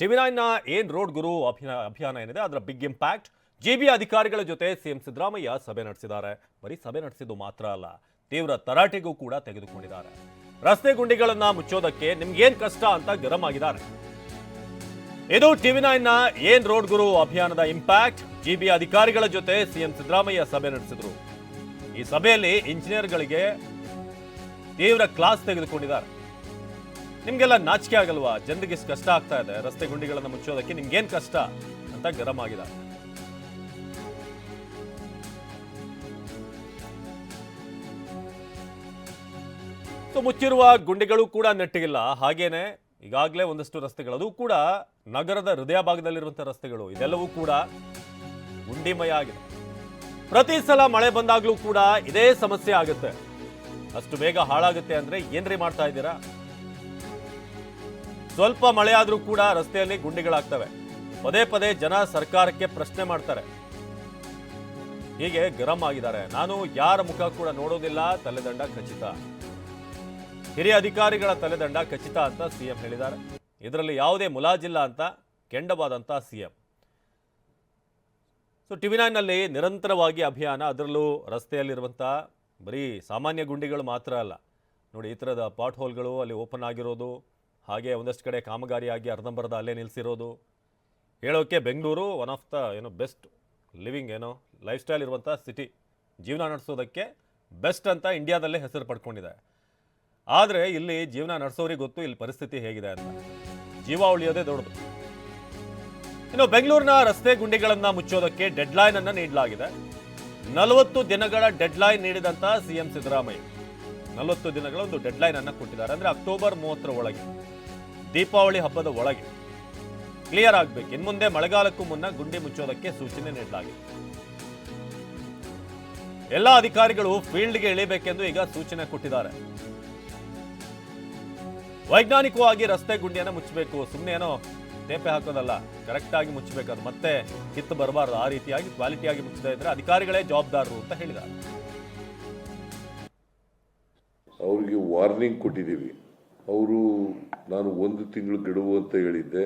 TV ನೈನ್ನ ಏನ್ road ಗುರು ಅಭಿಯಾನ ಏನಿದೆ, ಅದರ ಬಿಗ್ ಇಂಪ್ಯಾಕ್ಟ್ ಜೆಬಿ ಅಧಿಕಾರಿಗಳ ಜೊತೆ ಸಿಎಂ ಸಿದ್ದರಾಮಯ್ಯ ಸಭೆ ನಡೆಸಿದ್ದಾರೆ. ಬರೀ ಸಭೆ ನಡೆಸಿದ್ದು ಮಾತ್ರ ಅಲ್ಲ, ತೀವ್ರ ತರಾಟೆಗೂ ಕೂಡ ತೆಗೆದುಕೊಂಡಿದ್ದಾರೆ. ರಸ್ತೆ ಗುಂಡಿಗಳನ್ನ ಮುಚ್ಚೋದಕ್ಕೆ ನಿಮ್ಗೇನ್ ಕಷ್ಟ ಅಂತ ಗರಂ ಆಗಿದ್ದಾರೆ. ಇದು ಟಿವಿ ನೈನ್ನ ಏನ್ ರೋಡ್ ಗುರು ಅಭಿಯಾನದ ಇಂಪ್ಯಾಕ್ಟ್ ಜಿಬಿ ಅಧಿಕಾರಿಗಳ ಜೊತೆ ಸಿಎಂ ಸಿದ್ದರಾಮಯ್ಯ ಸಭೆ ನಡೆಸಿದ್ರು. ಈ ಸಭೆಯಲ್ಲಿ ಇಂಜಿನಿಯರ್ಗಳಿಗೆ ತೀವ್ರ ಕ್ಲಾಸ್ ತೆಗೆದುಕೊಂಡಿದ್ದಾರೆ. ನಿಮ್ಗೆಲ್ಲ ನಾಚಿಕೆ ಆಗಲ್ವಾ? ಜನರಿಗೆ ಕಷ್ಟ ಆಗ್ತಾ ಇದೆ. ರಸ್ತೆ ಗುಂಡಿಗಳನ್ನ ಮುಚ್ಚೋದಕ್ಕೆ ನಿಮ್ಗೇನ್ ಕಷ್ಟ ಅಂತ ಗರಂ ಆಗಿದೆ. ಮುಚ್ಚಿರುವ ಗುಂಡಿಗಳು ಕೂಡ ನೆಟ್ಟಿಗಿಲ್ಲ. ಹಾಗೇನೆ ಈಗಾಗಲೇ ಒಂದಷ್ಟು ರಸ್ತೆಗಳು ಅದು ಕೂಡ ನಗರದ ಹೃದಯ ಭಾಗದಲ್ಲಿರುವಂತಹ ರಸ್ತೆಗಳು. ಇದೆಲ್ಲವೂ ಕೂಡ ಗುಂಡಿಮಯ ಆಗಿದೆ. ಪ್ರತಿ ಸಲ ಮಳೆ ಬಂದಾಗ್ಲೂ ಕೂಡ ಇದೇ ಸಮಸ್ಯೆ ಆಗುತ್ತೆ. ಅಷ್ಟು ಬೇಗ ಹಾಳಾಗುತ್ತೆ ಅಂದ್ರೆ ಏನ್ರಿ ಮಾಡ್ತಾ ಇದ್ದೀರಾ? ಸ್ವಲ್ಪ ಮಳೆಯಾದರೂ ಕೂಡ ರಸ್ತೆಯಲ್ಲಿ ಗುಂಡಿಗಳಾಗ್ತವೆ. ಪದೇ ಪದೇ ಜನ ಸರ್ಕಾರಕ್ಕೆ ಪ್ರಶ್ನೆ ಮಾಡ್ತಾರೆ. ಹೀಗೆ ಗರಂ ಆಗಿದ್ದಾರೆ. ನಾನು ಯಾರ ಮುಖ ಕೂಡ ನೋಡೋದಿಲ್ಲ. ತಲೆದಂಡ ಖಚಿತ. ಹಿರಿಯ ಅಧಿಕಾರಿಗಳ ತಲೆದಂಡ ಖಚಿತ ಅಂತ ಸಿಎಂ ಹೇಳಿದ್ದಾರೆ. ಇದರಲ್ಲಿ ಯಾವುದೇ ಮುಲಾಜಿಲ್ಲ ಅಂತ, ಕೆಂಡವಾದಂತ ಸಿಎಂ. ಸೊ ಟಿವಿ ನೈನ್ನಲ್ಲಿ ನಿರಂತರವಾಗಿ ಅಭಿಯಾನ. ಅದರಲ್ಲೂ ರಸ್ತೆಯಲ್ಲಿರುವಂಥ ಬರೀ ಸಾಮಾನ್ಯ ಗುಂಡಿಗಳು ಮಾತ್ರ ಅಲ್ಲ. ನೋಡಿ, ಈ ಥರದ ಪಾಟ್ ಹೋಲ್ಗಳು ಅಲ್ಲಿ ಓಪನ್ ಆಗಿರೋದು. ಹಾಗೆ ಒಂದಷ್ಟು ಕಡೆ ಕಾಮಗಾರಿಯಾಗಿ ಅರ್ಧಂಬರ್ಧ ಅಲ್ಲೇ ನಿಲ್ಲಿಸಿರೋದು ಹೇಳೋಕ್ಕೆ ಬೆಂಗಳೂರು ಒನ್ ಆಫ್ ದ ಏನೋ ಬೆಸ್ಟ್ ಲಿವಿಂಗ್ ಏನೋ ಲೈಫ್ ಸ್ಟೈಲ್ ಇರುವಂಥ ಸಿಟಿ ಜೀವನ ನಡೆಸೋದಕ್ಕೆ ಬೆಸ್ಟ್ ಅಂತ ಇಂಡಿಯಾದಲ್ಲೇ ಹೆಸರು ಪಡ್ಕೊಂಡಿದೆ. ಆದರೆ ಇಲ್ಲಿ ಜೀವನ ನಡೆಸೋರಿಗೆ ಗೊತ್ತು ಇಲ್ಲಿ ಪರಿಸ್ಥಿತಿ ಹೇಗಿದೆ ಅಂತ. ಜೀವ ಉಳಿಯೋದೇ ದೊಡ್ಡದು. ಇನ್ನು ಬೆಂಗಳೂರಿನ ರಸ್ತೆ ಗುಂಡಿಗಳನ್ನು ಮುಚ್ಚೋದಕ್ಕೆ ಡೆಡ್ಲೈನ್ ಅನ್ನ ನೀಡಲಾಗಿದೆ. ನಲವತ್ತು ದಿನಗಳ ಡೆಡ್ಲೈನ್ ನೀಡಿದಂತ ಸಿಎಂ ಸಿದ್ದರಾಮಯ್ಯ. ನಲವತ್ತು ದಿನಗಳ ಒಂದು ಡೆಡ್ಲೈನ್ ಅನ್ನ ಕೊಟ್ಟಿದ್ದಾರೆ. ಅಂದ್ರೆ ಅಕ್ಟೋಬರ್ ಮೂವತ್ತರ ಒಳಗೆ. ದೀಪಾವಳಿ ಹಬ್ಬದ ಒಳಗೆ ಕ್ಲಿಯರ್ ಆಗಬೇಕು. ಇನ್ನು ಮುಂದೆ ಮಳೆಗಾಲಕ್ಕೂ ಮುನ್ನ ಗುಂಡಿ ಮುಚ್ಚೋದಕ್ಕೆ ಸೂಚನೆ ನೀಡಲಾಗಿದೆ. ಎಲ್ಲ ಅಧಿಕಾರಿಗಳು ಫೀಲ್ಡ್ಗೆ ಇಳಿಬೇಕೆಂದು ಈಗ ಸೂಚನೆ ಕೊಟ್ಟಿದ್ದಾರೆ. ವೈಜ್ಞಾನಿಕವಾಗಿ ರಸ್ತೆ ಗುಂಡಿಯನ್ನು ಮುಚ್ಚಬೇಕು. ಸುಮ್ಮನೆ ಏನೋ ತೇಪೆ ಹಾಕೋದಲ್ಲ ಕರೆಕ್ಟಾಗಿ ಮುಚ್ಚಬೇಕು. ಅದು ಮತ್ತೆ ಕಿತ್ತು ಬರಬಾರ್ದು. ಆ ರೀತಿಯಾಗಿ ಕ್ವಾಲಿಟಿಯಾಗಿ ಮುಚ್ಚದೇ ಇದ್ರೆ ಅಧಿಕಾರಿಗಳೇ ಜವಾಬ್ದಾರರು ಅಂತ ಹೇಳಿದ್ದಾರೆ. ಅವರಿಗೆ ವಾರ್ನಿಂಗ್ ಕೊಟ್ಟಿದ್ದೀವಿ. ಅವರು ನಾನು ಒಂದು ತಿಂಗಳು ಗಡುವು ಅಂತ ಹೇಳಿದ್ದೆ.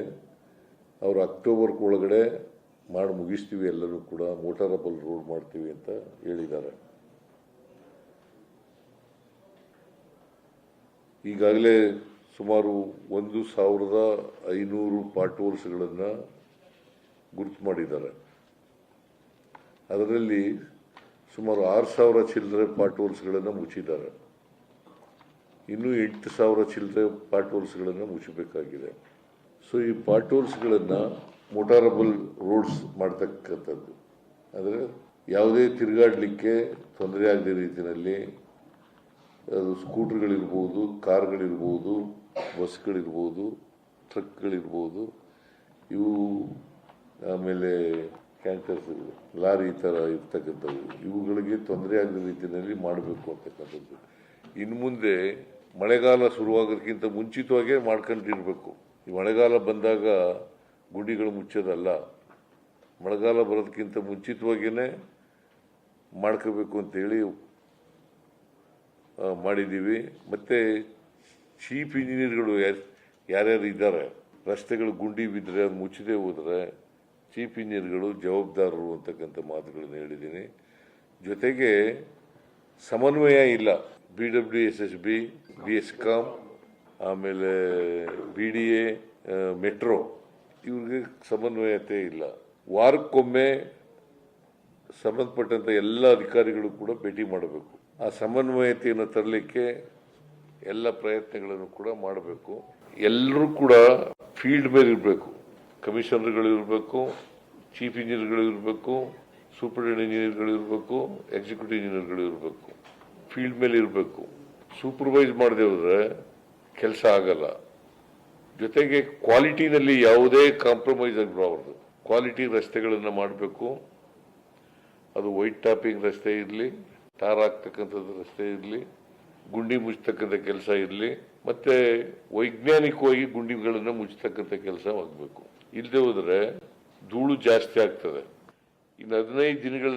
ಅವರು ಅಕ್ಟೋಬರ್ ಒಳಗಡೆ ಮಾಡಿ ಮುಗಿಸ್ತೀವಿ ಎಲ್ಲರೂ ಕೂಡ ಮೋಟಾರಬಲ್ ರೋಡ್ ಮಾಡ್ತೀವಿ ಅಂತ ಹೇಳಿದ್ದಾರೆ. ಈಗಾಗಲೇ ಸುಮಾರು ಒಂದು ಸಾವಿರದ ಐನೂರು ಪಾರ್ಟೋಲ್ಸ್ಗಳನ್ನು ಗುರುತು ಮಾಡಿದ್ದಾರೆ. ಅದರಲ್ಲಿ ಸುಮಾರು ಆರು ಸಾವಿರ ಚಿಲ್ಲರೆ ಪಾರ್ಟೋಲ್ಸ್ಗಳನ್ನು ಮುಚ್ಚಿದ್ದಾರೆ. ಇನ್ನೂ ಎಂಟು ಸಾವಿರ ಚಿಲ್ಲರೆ ಪಾರ್ಟೋಲ್ಸ್ಗಳನ್ನು ಮುಚ್ಚಬೇಕಾಗಿದೆ. ಸೊ ಈ ಪಾರ್ಟೋಲ್ಸ್ಗಳನ್ನು ಮೋಟಾರಬಲ್ ರೋಡ್ಸ್ ಮಾಡ್ತಕ್ಕಂಥದ್ದು. ಅಂದರೆ ಯಾವುದೇ ತಿರುಗಾಡಲಿಕ್ಕೆ ತೊಂದರೆ ಆಗದ ರೀತಿಯಲ್ಲಿ, ಅದು ಸ್ಕೂಟ್ರ್ಗಳಿರ್ಬೋದು, ಕಾರ್ಗಳಿರ್ಬೋದು, ಬಸ್ಗಳಿರ್ಬೋದು, ಟ್ರಕ್ಗಳಿರ್ಬೋದು, ಇವು ಆಮೇಲೆ ಕ್ಯಾಂಕರ್ಸ್, ಲಾರಿ ಥರ ಇರ್ತಕ್ಕಂಥವು ಇವುಗಳಿಗೆ ತೊಂದರೆ ಆಗದ ರೀತಿಯಲ್ಲಿ ಮಾಡಬೇಕು ಅಂತಕ್ಕಂಥದ್ದು. ಇನ್ನು ಮುಂದೆ ಮಳೆಗಾಲ ಶುರುವಾಗೋದಕ್ಕಿಂತ ಮುಂಚಿತವಾಗೇ ಮಾಡ್ಕೊಂಡಿರಬೇಕು. ಈ ಮಳೆಗಾಲ ಬಂದಾಗ ಗುಂಡಿಗಳು ಮುಚ್ಚೋದಲ್ಲ. ಮಳೆಗಾಲ ಬರೋದಕ್ಕಿಂತ ಮುಂಚಿತವಾಗಿಯೇ ಮಾಡ್ಕೋಬೇಕು ಅಂತೇಳಿ ಮಾಡಿದ್ದೀವಿ. ಮತ್ತು ಚೀಫ್ ಇಂಜಿನಿಯರ್ಗಳು ಯಾರು, ಯಾರ್ಯಾರು ಇದ್ದಾರೆ, ರಸ್ತೆಗಳು ಗುಂಡಿ ಬಿದ್ದರೆ ಅದು ಮುಚ್ಚದೇ ಹೋದರೆ ಚೀಫ್ ಇಂಜಿನಿಯರ್ಗಳು, ಜವಾಬ್ದಾರರು ಅಂತಕ್ಕಂಥ ಮಾತುಗಳನ್ನು ಹೇಳಿದ್ದೀನಿ. ಜೊತೆಗೆ ಸಮನ್ವಯ ಇಲ್ಲ. B W S S B B S com ಆಮೇಲೆ ಬಿ ಡಿ ಎ ಮೆಟ್ರೋ ಇವ್ರಿಗೆ ಸಮನ್ವಯತೆ ಇಲ್ಲ. ವಾರಕ್ಕೊಮ್ಮೆ ಸಂಬಂಧಪಟ್ಟಂಥ ಎಲ್ಲ ಅಧಿಕಾರಿಗಳು ಕೂಡ ಭೇಟಿ ಮಾಡಬೇಕು. ಆ ಸಮನ್ವಯತೆಯನ್ನು ತರಲಿಕ್ಕೆ ಎಲ್ಲ ಪ್ರಯತ್ನಗಳನ್ನು ಕೂಡ ಮಾಡಬೇಕು. ಎಲ್ಲರೂ ಕೂಡ ಫೀಲ್ಡ್ ಮೇಲೆ ಇರಬೇಕು. ಕಮಿಷನರ್ಗಳು ಇರಬೇಕು, ಚೀಫ್ ಇಂಜಿನಿಯರ್ಗಳು ಇರಬೇಕು, ಸೂಪರ್ ಇಂಜಿನಿಯರ್ಗಳು ಇರಬೇಕು, ಎಕ್ಸಿಕ್ಯೂಟಿವ್ ಇಂಜಿನಿಯರ್ಗಳು ಇರಬೇಕು. ಫೀಲ್ಡ್ ಮೇಲೆ ಇರಬೇಕು. ಸೂಪರ್ವೈಸ್ ಮಾಡದೆ ಹೋದ್ರೆ ಕೆಲಸ ಆಗಲ್ಲ. ಜೊತೆಗೆ ಕ್ವಾಲಿಟಿನಲ್ಲಿ ಯಾವುದೇ ಕಾಂಪ್ರಮೈಸ್ ಆಗಬಾರ್ದು ಕ್ವಾಲಿಟಿ ರಸ್ತೆಗಳನ್ನು ಮಾಡಬೇಕು. ಅದು ವೈಟ್ ಟಾಪಿಂಗ್ ರಸ್ತೆ ಇರಲಿ ಟಾರ್ ಆಗ್ತಕ್ಕಂಥದ್ದು ರಸ್ತೆ ಇರಲಿ, ಗುಂಡಿ ಮುಚ್ಚತಕ್ಕಂಥ ಕೆಲಸ ಇರಲಿ, ಮತ್ತೆ ವೈಜ್ಞಾನಿಕವಾಗಿ ಗುಂಡಿಗಳನ್ನು ಮುಚ್ಚತಕ್ಕಂಥ ಕೆಲಸ ಆಗಬೇಕು ಇಲ್ಲದೆ ಹೋದರೆ ಧೂಳು ಜಾಸ್ತಿ ಆಗ್ತದೆ. ಇನ್ನು ಹದಿನೈದು ದಿನಗಳ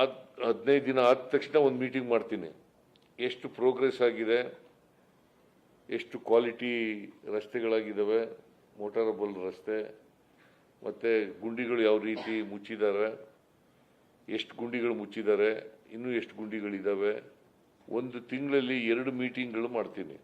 ಆದ ಹದಿನೈದು ದಿನ ಆದ ತಕ್ಷಣ ಒಂದು ಮೀಟಿಂಗ್ ಮಾಡ್ತೀನಿ. ಎಷ್ಟು ಪ್ರೋಗ್ರೆಸ್ ಆಗಿದೆ, ಎಷ್ಟು ಕ್ವಾಲಿಟಿ ರಸ್ತೆಗಳಾಗಿದ್ದಾವೆ ಮೋಟಾರಬಲ್ ರಸ್ತೆ, ಮತ್ತು ಗುಂಡಿಗಳು ಯಾವ ರೀತಿ ಮುಚ್ಚಿದ್ದಾರೆ ಎಷ್ಟು ಗುಂಡಿಗಳು ಮುಚ್ಚಿದ್ದಾರೆ ಇನ್ನೂ ಎಷ್ಟು ಗುಂಡಿಗಳಿದ್ದಾವೆ, ಒಂದು ತಿಂಗಳಲ್ಲಿ ಎರಡು ಮೀಟಿಂಗ್ಗಳು ಮಾಡ್ತೀನಿ.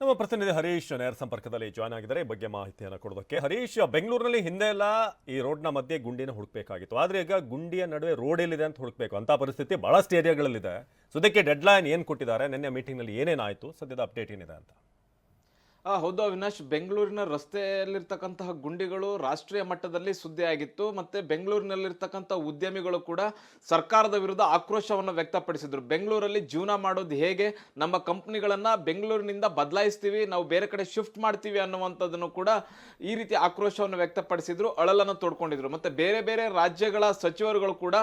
ನಮ್ಮ ಪ್ರತಿನಿಧಿ ಹರೀಶ್ ನೇರ ಸಂಪರ್ಕದಲ್ಲಿ ಜಾಯ್ನ್ ಆಗಿದ್ದಾರೆ. ಈ ಬಗ್ಗೆ ಮಾಹಿತಿಯನ್ನು ಕೊಡೋದಕ್ಕೆ ಹರೀಶ್, ಬೆಂಗಳೂರಿನಲ್ಲಿ ಹಿಂದೆ ಎಲ್ಲ ಈ ರೋಡ್ನ ಮಧ್ಯೆ ಗುಂಡಿನ ಹುಡುಕಬೇಕಾಗಿತ್ತು. ಆದರೆ ಈಗ ಗುಂಡಿಯ ನಡುವೆ ರೋಡ್ ಎಲ್ಲಿದೆ ಅಂತ ಹುಡುಕಬೇಕು. ಅಂತ ಪರಿಸ್ಥಿತಿ ಬಹಳಷ್ಟು ಏರಿಯಾಗಳಲ್ಲಿದೆ ಸೊ ಅದಕ್ಕೆ ಡೆಡ್ ಲೈನ್ ಏನು ಕೊಟ್ಟಿದ್ದಾರೆ? ನಿನ್ನೆ ಮೀಟಿಂಗ್ನಲ್ಲಿ ಏನೇನಾಯಿತು? ಸದ್ಯದ ಅಪ್ಡೇಟ್ ಏನಿದೆ ಅಂತ. ಹೌದು ಅವಿನಾಶ್, ಬೆಂಗಳೂರಿನ ರಸ್ತೆಯಲ್ಲಿರ್ತಕ್ಕಂತಹ ಗುಂಡಿಗಳು ರಾಷ್ಟ್ರೀಯ ಮಟ್ಟದಲ್ಲಿ ಸುದ್ದಿ ಆಗಿತ್ತು ಮತ್ತೆ ಬೆಂಗಳೂರಿನಲ್ಲಿರ್ತಕ್ಕಂಥ ಉದ್ಯಮಿಗಳು ಕೂಡ ಸರ್ಕಾರದ ವಿರುದ್ಧ ಆಕ್ರೋಶವನ್ನು ವ್ಯಕ್ತಪಡಿಸಿದ್ರು. ಬೆಂಗಳೂರಲ್ಲಿ ಜೀವನ ಮಾಡೋದು ಹೇಗೆ, ನಮ್ಮ ಕಂಪ್ನಿಗಳನ್ನು ಬೆಂಗಳೂರಿನಿಂದ ಬದಲಾಯಿಸ್ತೀವಿ, ನಾವು ಬೇರೆ ಕಡೆ ಶಿಫ್ಟ್ ಮಾಡ್ತೀವಿ ಅನ್ನುವಂಥದ್ದನ್ನು ಕೂಡ ಈ ರೀತಿ ಆಕ್ರೋಶವನ್ನು ವ್ಯಕ್ತಪಡಿಸಿದ್ರು, ಅಳಲನ್ನು ತೋಡ್ಕೊಂಡಿದ್ರು. ಮತ್ತೆ ಬೇರೆ ಬೇರೆ ರಾಜ್ಯಗಳ ಸಚಿವರುಗಳು ಕೂಡ,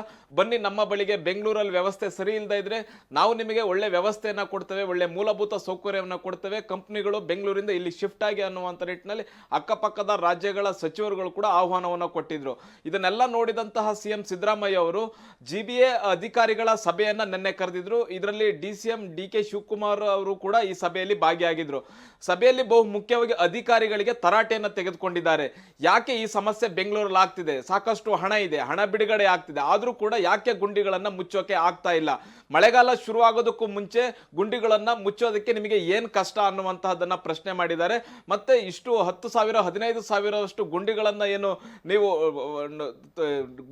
ಬನ್ನಿ ನಮ್ಮ ಬಳಿಗೆ ಬೆಂಗಳೂರಲ್ಲಿ ವ್ಯವಸ್ಥೆ ಸರಿ ಇಲ್ಲದೆ ಇದ್ರೆ ನಾವು ನಿಮಗೆ ಒಳ್ಳೆ ವ್ಯವಸ್ಥೆಯನ್ನು ಕೊಡ್ತೇವೆ, ಒಳ್ಳೆ ಮೂಲಭೂತ ಸೌಕರ್ಯವನ್ನು ಕೊಡ್ತೇವೆ, ಕಂಪ್ನಿಗಳು ಬೆಂಗಳೂರಿಂದ ಇಲ್ಲಿ ಶಿಫ್ಟ್ ಆಗಿ ಅನ್ನುವಂಥ ನಿಟ್ಟಿನಲ್ಲಿ ಅಕ್ಕಪಕ್ಕದ ರಾಜ್ಯಗಳ ಸಚಿವರುಗಳು ಕೂಡ ಆಹ್ವಾನವನ್ನು ಕೊಟ್ಟಿದ್ರು. ಇದನ್ನೆಲ್ಲ ನೋಡಿದಂತಹ ಸಿ ಎಂ ಸಿದ್ದರಾಮಯ್ಯ ಅವರು ಜಿ ಬಿ ಎ ಅಧಿಕಾರಿಗಳ ಸಭೆಯನ್ನ ನಿನ್ನೆ ಕರೆದಿದ್ರು. ಇದರಲ್ಲಿ D C M, D K Shivakumar ಅವರು ಕೂಡ ಈ ಸಭೆಯಲ್ಲಿ ಭಾಗಿಯಾಗಿದ್ರು. ಸಭೆಯಲ್ಲಿ ಬಹು ಮುಖ್ಯವಾಗಿ ಅಧಿಕಾರಿಗಳಿಗೆ ತರಾಟೆಯನ್ನು ತೆಗೆದುಕೊಂಡಿದ್ದಾರೆ. ಯಾಕೆ ಈ ಸಮಸ್ಯೆ ಬೆಂಗಳೂರಲ್ಲಿ ಆಗ್ತಿದೆ? ಸಾಕಷ್ಟು ಹಣ ಇದೆ, ಹಣ ಬಿಡುಗಡೆ ಆಗ್ತಿದೆ. ಆದರೂ ಕೂಡ ಯಾಕೆ ಗುಂಡಿಗಳನ್ನ ಮುಚ್ಚೋಕೆ ಆಗ್ತಾ ಇಲ್ಲ? ಮಳೆಗಾಲ ಶುರುವಾಗೋದಕ್ಕೂ ಮುಂಚೆ ಗುಂಡಿಗಳನ್ನ ಮುಚ್ಚೋದಕ್ಕೆ ನಿಮಗೆ ಏನ್ ಕಷ್ಟ ಅನ್ನುವಂತಹದನ್ನ ಪ್ರಶ್ನೆ ಮಾಡಿದ್ದಾರೆ. ಮತ್ತೆ ಇಷ್ಟು ಹತ್ತು ಸಾವಿರ, ಹದಿನೈದು ಸಾವಿರಷ್ಟು ಗುಂಡಿಗಳನ್ನು ಏನು ನೀವು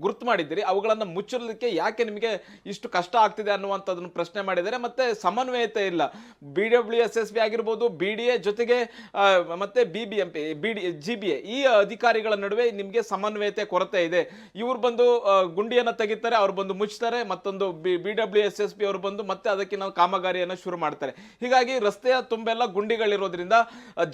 ಗುರುತು ಮಾಡಿದ್ದೀರಿ. ಅವುಗಳನ್ನು ಮುಚ್ಚಲಿಕ್ಕೆ ಯಾಕೆ ನಿಮಗೆ ಇಷ್ಟು ಕಷ್ಟ ಆಗ್ತಿದೆ ಅನ್ನುವಂಥದ್ದನ್ನು ಪ್ರಶ್ನೆ ಮಾಡಿದ್ದಾರೆ. ಮತ್ತೆ ಸಮನ್ವಯತೆ ಇಲ್ಲ. B W S S B ಆಗಿರ್ಬೋದು ಬಿ ಡಿ ಎ ಜೊತೆಗೆ ಮತ್ತೆ B B M P B D G B A ಈ ಅಧಿಕಾರಿಗಳ ನಡುವೆ ನಿಮಗೆ ಸಮನ್ವಯತೆ ಕೊರತೆ ಇದೆ. ಇವ್ರು ಬಂದು ಗುಂಡಿಯನ್ನು ತೆಗಿತಾರೆ, ಅವ್ರು ಬಂದು ಮುಚ್ತಾರೆ, ಮತ್ತೊಂದು B B W S S P ಅವರು ಬಂದು ಮತ್ತೆ ಅದಕ್ಕೆ ನಾವು ಕಾಮಗಾರಿಯನ್ನು ಶುರು ಮಾಡ್ತಾರೆ. ಹೀಗಾಗಿ ರಸ್ತೆಯ ತುಂಬೆಲ್ಲ ಗುಂಡಿಗಳಿರೋದ್ರಿಂದ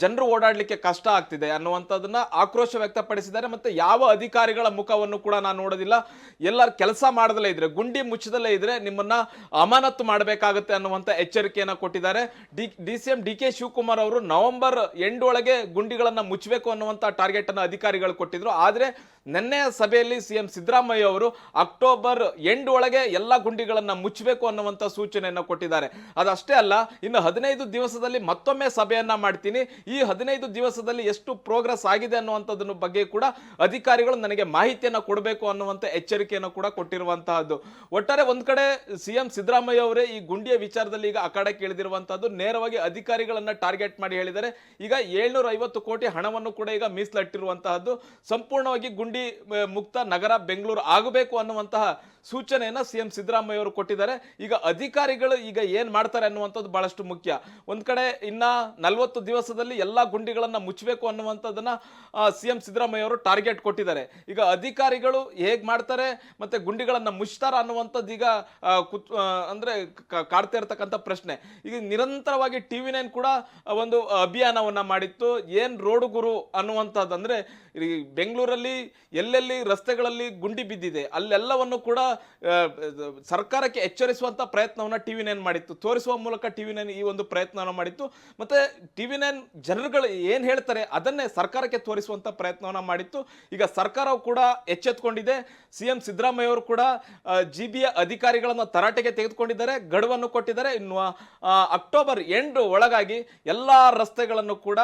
ಜನರು ಓಡಾಡಲಿಕ್ಕೆ ಕಷ್ಟ ಆಗ್ತಿದೆ ಅನ್ನುವಂಥದ್ದನ್ನ ಆಕ್ರೋಶ ವ್ಯಕ್ತಪಡಿಸಿದ್ದಾರೆ ಮತ್ತೆ ಯಾವ ಅಧಿಕಾರಿಗಳ ಮುಖವನ್ನು ಕೂಡ ನಾನು ನೋಡೋದಿಲ್ಲ. ಎಲ್ಲರ ಕೆಲಸ ಮಾಡದಲ್ಲೇ ಇದ್ರೆ, ಗುಂಡಿ ಮುಚ್ಚದಲ್ಲೇ ಇದ್ರೆ ನಿಮ್ಮನ್ನ ಅಮಾನತ್ತು ಮಾಡಬೇಕಾಗುತ್ತೆ ಅನ್ನುವಂಥ ಎಚ್ಚರಿಕೆಯನ್ನ ಕೊಟ್ಟಿದ್ದಾರೆ. D D C M D K Shivakumar ಅವರು ನವೆಂಬರ್ ಎಂಡ್ ಒಳಗೆ ಗುಂಡಿಗಳನ್ನ ಮುಚ್ಚಬೇಕು ಅನ್ನುವಂಥ ಟಾರ್ಗೆಟ್ ಅನ್ನು ಅಧಿಕಾರಿಗಳು ಕೊಟ್ಟಿದ್ರು. ಆದ್ರೆ ನಿನ್ನೆಯ ಸಭೆಯಲ್ಲಿ ಸಿ ಎಂ ಸಿದ್ದರಾಮಯ್ಯ ಅವರು ಅಕ್ಟೋಬರ್ ಎಂಡ್ ಒಳಗೆ ಎಲ್ಲ ಗುಂಡಿಗಳನ್ನ ಮುಚ್ಚಬೇಕು ಅನ್ನುವಂಥ ಸೂಚನೆಯನ್ನು ಕೊಟ್ಟಿದ್ದಾರೆ. ಅದಷ್ಟೇ ಅಲ್ಲ, ಇನ್ನು ಹದಿನೈದು ದಿವಸದಲ್ಲಿ ಮತ್ತೊಮ್ಮೆ ಸಭೆಯನ್ನ ಮಾಡ್ತೀನಿ. ಈ ಹದಿನೈದು ದಿವಸದಲ್ಲಿ ಎಷ್ಟು ಪ್ರೋಗ್ರೆಸ್ ಆಗಿದೆ ಅನ್ನುವಂಥದ್ದನ್ನು ಬಗ್ಗೆ ಕೂಡ ಅಧಿಕಾರಿಗಳು ನನಗೆ ಮಾಹಿತಿಯನ್ನು ಕೊಡಬೇಕು ಅನ್ನುವಂಥ ಎಚ್ಚರಿಕೆಯನ್ನು ಕೂಡ ಕೊಟ್ಟಿರುವಂತಹದ್ದು. ಒಟ್ಟಾರೆ ಒಂದ್ ಕಡೆ ಸಿ ಎಂ ಸಿದ್ದರಾಮಯ್ಯ ಅವರೇ ಈ ಗುಂಡಿಯ ವಿಚಾರದಲ್ಲಿ ಈಗ ಅಖಾಡಕ್ಕೆ ಇಳಿದಿರುವಂತಹದ್ದು. ನೇರವಾಗಿ ಅಧಿಕಾರಿಗಳನ್ನ ಟಾರ್ಗೆಟ್ ಮಾಡಿ ಹೇಳಿದ್ದಾರೆ. ಈಗ ಏಳ್ನೂರ ಐವತ್ತು ಕೋಟಿ ಹಣವನ್ನು ಕೂಡ ಈಗ ಮೀಸಲಿಟ್ಟಿರುವಂತಹದ್ದು. ಸಂಪೂರ್ಣವಾಗಿ ಗುಂಡಿ ಆ, ಮುಕ್ತ ನಗರ ಬೆಂಗಳೂರು ಆಗಬೇಕು ಅನ್ನುವಂತಹ ಸೂಚನೆಯನ್ನು ಸಿ ಎಂ ಸಿದ್ದರಾಮಯ್ಯ ಅವರು ಕೊಟ್ಟಿದ್ದಾರೆ. ಈಗ ಅಧಿಕಾರಿಗಳು ಈಗ ಏನು ಮಾಡ್ತಾರೆ ಅನ್ನುವಂಥದ್ದು ಬಹಳಷ್ಟು ಮುಖ್ಯ. ಒಂದು ಕಡೆ ಇನ್ನ ನಲವತ್ತು ದಿವಸದಲ್ಲಿ ಎಲ್ಲ ಗುಂಡಿಗಳನ್ನು ಮುಚ್ಚಬೇಕು ಅನ್ನುವಂಥದ್ದನ್ನು ಸಿ ಎಂ ಸಿದ್ದರಾಮಯ್ಯ ಅವರು ಟಾರ್ಗೆಟ್ ಕೊಟ್ಟಿದ್ದಾರೆ. ಈಗ ಅಧಿಕಾರಿಗಳು ಹೇಗೆ ಮಾಡ್ತಾರೆ ಮತ್ತು ಗುಂಡಿಗಳನ್ನು ಮುಚ್ತಾರ ಅನ್ನುವಂಥದ್ದು ಈಗ ಕುತ್ ಅಂದರೆ ಕಾಡ್ತಾ ಇರತಕ್ಕಂಥ ಪ್ರಶ್ನೆ. ಈಗ ನಿರಂತರವಾಗಿ ಟಿ ವಿ ನೈನ್ ಕೂಡ ಒಂದು ಅಭಿಯಾನವನ್ನು ಮಾಡಿತ್ತು. ಏನು ರೋಡ್ ಗುರು ಅನ್ನುವಂಥದ್ದು ಅಂದರೆ ಬೆಂಗಳೂರಲ್ಲಿ ಎಲ್ಲೆಲ್ಲಿ ರಸ್ತೆಗಳಲ್ಲಿ ಗುಂಡಿ ಬಿದ್ದಿದೆ, ಅಲ್ಲೆಲ್ಲವನ್ನು ಕೂಡ ಸರ್ಕಾರಕ್ಕೆ ಎಚ್ಚರಿಸುವಂತ ಪ್ರಯತ್ನವನ್ನ ಟಿವಿ ನೈನ್ ಮಾಡಿತ್ತು. ತೋರಿಸುವ ಮೂಲಕ ಟಿವಿ ನೈನ್ ಈ ಒಂದು ಪ್ರಯತ್ನವನ್ನು ಮಾಡಿತ್ತು. ಮತ್ತೆ ಟಿವಿ ನೈನ್ ಜನರುಗಳು ಏನು ಹೇಳ್ತಾರೆ ಅದನ್ನೇ ಸರ್ಕಾರಕ್ಕೆ ತೋರಿಸುವಂತ ಪ್ರಯತ್ನವನ್ನ ಮಾಡಿತ್ತು. ಈಗ ಸರ್ಕಾರವು ಕೂಡ ಎಚ್ಚೆತ್ಕೊಂಡಿದೆ. ಸಿ ಎಂ ಸಿದ್ದರಾಮಯ್ಯ ಅವರು ಕೂಡ ಜಿ ಬಿ ಅಧಿಕಾರಿಗಳನ್ನು ತರಾಟೆಗೆ ತೆಗೆದುಕೊಂಡಿದ್ದಾರೆ, ಗಡುವನ್ನು ಕೊಟ್ಟಿದ್ದಾರೆ. ಇನ್ನು ಅಕ್ಟೋಬರ್ ಎಂಡ್ ಒಳಗಾಗಿ ಎಲ್ಲಾ ರಸ್ತೆಗಳನ್ನು ಕೂಡ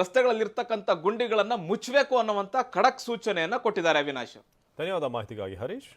ರಸ್ತೆಗಳಲ್ಲಿರ್ತಕ್ಕಂಥ ಗುಂಡಿಗಳನ್ನು ಮುಚ್ಚಬೇಕು ಅನ್ನುವಂತ ಖಡಕ್ ಸೂಚನೆಯನ್ನ ಕೊಟ್ಟಿದ್ದಾರೆ ಅವಿನಾಶ್. ಧನ್ಯವಾದ ಮಾಹಿತಿಗಾಗಿ ಹರೀಶ್.